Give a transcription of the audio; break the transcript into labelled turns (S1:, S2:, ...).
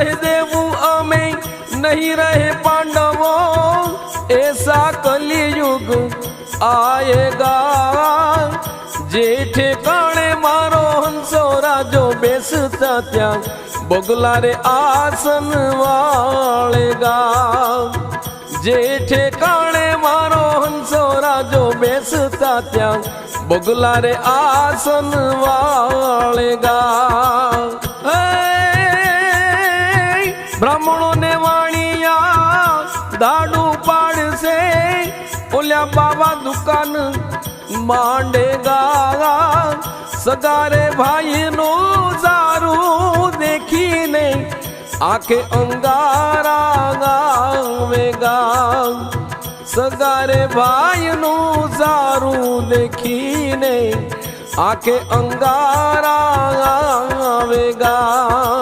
S1: સહદેવું અમે નહીં રહે પાંડવો. એસા કલિયુગ આયેગા. જે ઠેકાણે મારો હંસો રાજો બેસતા ત્યાં બગલા રે આસન વાળેગા. જે ઠેકાણે મારો હંસો રાજો બેસતા ત્યાં બગલા રે આસન વાળેગા. બ્રાહ્મણોને વાણિયા દાડું પાડશે. ઓલ્યા બાબા દુકાન માંડે માંડેગા સગારે ભાઈ નું સારું દેખીને આખે અંગારા ગાવેગા સગારે ભાઈ નું સારું દેખીને આખે અંગારા આવેગા